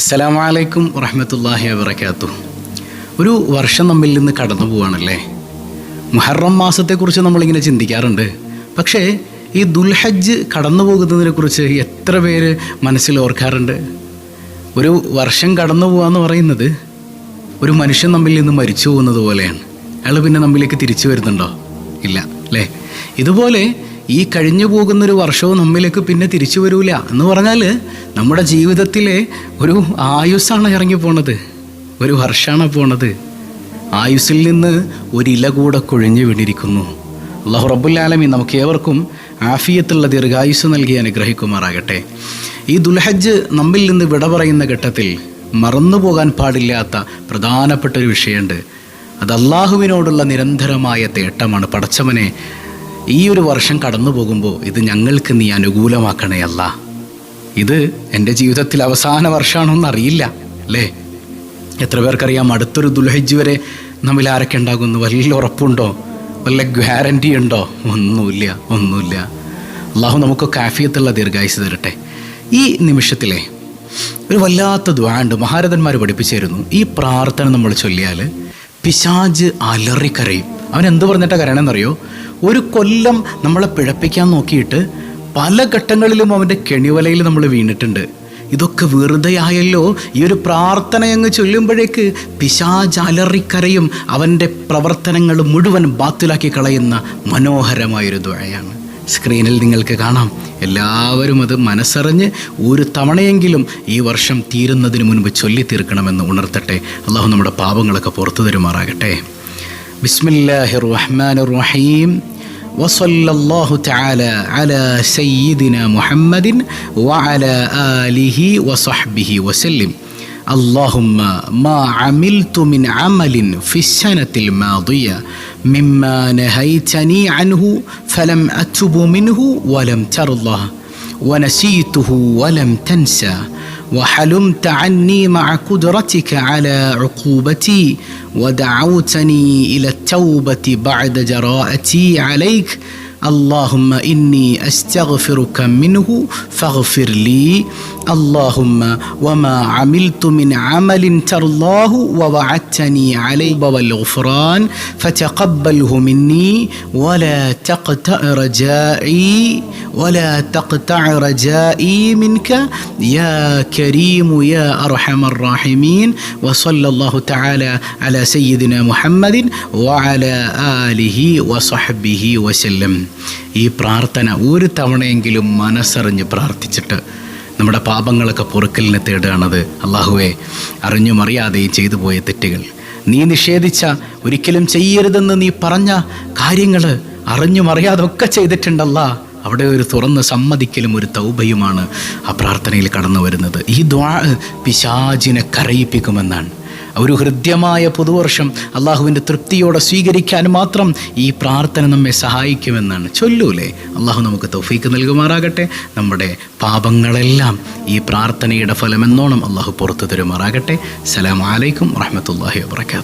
അസ്സലാമലൈക്കും വറഹമത്തല്ലാഹി വബർക്കാത്തു ഒരു വർഷം നമ്മിൽ നിന്ന് കടന്നു പോവാണല്ലേ? മുഹറം മാസത്തെക്കുറിച്ച് നമ്മളിങ്ങനെ ചിന്തിക്കാറുണ്ട്. പക്ഷേ ഈ ദുൽഹജ്ജ് കടന്നു പോകുന്നതിനെക്കുറിച്ച് എത്ര പേര് മനസ്സിൽ ഓർക്കാറുണ്ട്? ഒരു വർഷം കടന്നു പോവാന്ന് പറയുന്നത് ഒരു മനുഷ്യൻ നമ്മിൽ നിന്ന് മരിച്ചു പോകുന്നത് പോലെയാണ്. അയാൾ പിന്നെ നമ്മിലേക്ക് തിരിച്ചു വരുന്നുണ്ടോ? ഇല്ല അല്ലേ? ഇതുപോലെ ഈ കഴിഞ്ഞു പോകുന്നൊരു വർഷവും നമ്മിലേക്ക് പിന്നെ തിരിച്ചു വരൂല എന്ന് പറഞ്ഞാൽ നമ്മുടെ ജീവിതത്തിലെ ഒരു ആയുസ്സാണ് ഇറങ്ങി പോണത്. ഒരു വർഷമാണ് പോണത്. ആയുസ്സിൽ നിന്ന് ഒരില കൂടെ കൊഴിഞ്ഞു വീണിരിക്കുന്നു. അള്ളാഹു റബ്ബുല്ലാലമി നമുക്ക് ഏവർക്കും ആഫിയത്തുള്ള ദീർഘായുസ് നൽകി അനുഗ്രഹിക്കുമാറാകട്ടെ. ഈ ദുൽഹജ്ജ് നമ്മിൽ നിന്ന് വിട പറയുന്ന ഘട്ടത്തിൽ മറന്നു പോകാൻ പാടില്ലാത്ത പ്രധാനപ്പെട്ട ഒരു വിഷയമുണ്ട്. അത് അള്ളാഹുവിനോടുള്ള നിരന്തരമായ തേട്ടമാണ്. പടച്ചവനെ ഈ ഒരു വർഷം കടന്നു പോകുമ്പോൾ ഇത് ഞങ്ങൾക്ക് നീ അനുകൂലമാക്കണേ അല്ല. ഇത് എന്റെ ജീവിതത്തിൽ അവസാന വർഷമാണോന്ന് അറിയില്ല അല്ലേ? എത്ര പേർക്കറിയാം അടുത്തൊരു ദുൽഹജ്ജ് വരെ നമ്മിൽ ആരൊക്കെ ഉണ്ടാകുന്നു വല്ല ഉറപ്പുണ്ടോ? വല്ല ഗ്യാരണ്ടി ഉണ്ടോ? ഒന്നുമില്ല ഒന്നുമില്ല. അള്ളാഹു നമുക്ക് കാഫിയത്തുള്ള ദീർഘായുസ് തരട്ടെ. ഈ നിമിഷത്തിലെ ഒരു വല്ലാത്ത ദ്വാണ്ട് മഹാരഥന്മാർ പഠിപ്പിച്ചിരുന്നു. ഈ പ്രാർത്ഥന നമ്മൾ ചൊല്ലിയാൽ പിശാജ് അലറിക്കരയും. അവൻ എന്ത് പറഞ്ഞിട്ടാ കരയണമെന്നറിയോ ഒരു കൊല്ലം നമ്മളെ പിഴപ്പിക്കാൻ നോക്കിയിട്ട് പല ഘട്ടങ്ങളിലും അവന്റെ കെണിവലയിൽ നമ്മൾ വീണിട്ടുണ്ട്. ഇതൊക്കെ വെറുതെ ആയല്ലോ. ഈ ഒരു പ്രാർത്ഥന അങ്ങ് ചൊല്ലുമ്പോഴേക്ക് പിശാചാലറിക്കരയും അവന്റെ പ്രവർത്തനങ്ങൾ മുഴുവൻ ബാത്തിലാക്കി കളയുന്ന മനോഹരമായൊരു ദ്വഴയാണ് സ്ക്രീനിൽ നിങ്ങൾക്ക് കാണാം. എല്ലാവരും അത് മനസ്സറിഞ്ഞ് ഒരു തവണയെങ്കിലും ഈ വർഷം തീരുന്നതിന് മുൻപ് ചൊല്ലി തീർക്കണമെന്ന് ഉണർത്തട്ടെ. അള്ളാഹു നമ്മുടെ പാപങ്ങളൊക്കെ പുറത്തു തരുമാറാകട്ടെ. بسم الله الرحمن الرحيم وصلى الله تعالى على سيدنا محمد وعلى اله وصحبه وسلم اللهم ما عملت من عمل في السنة الماضيه مما نهيتني عنه فلم اتب منه ولم ترضه ونسيته ولم تنسى وحلمت عني مع قدرتك على عقوبتي ودعوتني إلى التوبة بعد جراءتي عليك اللهم إني أستغفرك منه فاغفر لي. اللهم وما عملت من عمل ترضاه ووعدتني عليه. والغفران فتقبله مني. ولا تقطع رجائي ولا تقطع رجائي منك. يا كريم يا أرحم الراحمين. وصلى الله تعالى على سيدنا محمد وعلى آله وصحبه وسلم. ഈ പ്രാർത്ഥന ഒരു തവണയെങ്കിലും മനസ്സറിഞ്ഞ് പ്രാർത്ഥിച്ചിട്ട് നമ്മുടെ പാപങ്ങളൊക്കെ പൊറുക്കലിനെ തേടുകയാണത്. അള്ളാഹുവെ അറിഞ്ഞും അറിയാതെയും ചെയ്തു പോയ തെറ്റുകൾ. നീ നിഷേധിച്ച ഒരിക്കലും ചെയ്യരുതെന്ന് നീ പറഞ്ഞ കാര്യങ്ങൾ അറിഞ്ഞും അറിയാതെ ഒക്കെ ചെയ്തിട്ടുണ്ടല്ല. അവിടെ ഒരു തുറന്ന് സമ്മതിക്കലും ഒരു തൗബയുമാണ് ആ പ്രാർത്ഥനയിൽ കടന്നു വരുന്നത്. ഈ ദ്വാ പിശാചിനെ കരയിപ്പിക്കുമെന്നാണ്. ഒരു ഹൃദ്യമായ പുതുവർഷം അള്ളാഹുവിന്റെ തൃപ്തിയോടെ സ്വീകരിക്കാൻ മാത്രം ഈ പ്രാർത്ഥന നമ്മെ സഹായിക്കുമെന്നാണ്. ചൊല്ലൂലേ? അള്ളാഹു നമുക്ക് തൗഫീക്ക് നൽകുമാറാകട്ടെ. നമ്മുടെ പാപങ്ങളെല്ലാം ഈ പ്രാർത്ഥനയുടെ ഫലമെന്നോണം അള്ളാഹു പുറത്തു തരുമാറാകട്ടെ. സലാം അലൈക്കും വറഹമത്തല്ലാഹി വാത്തു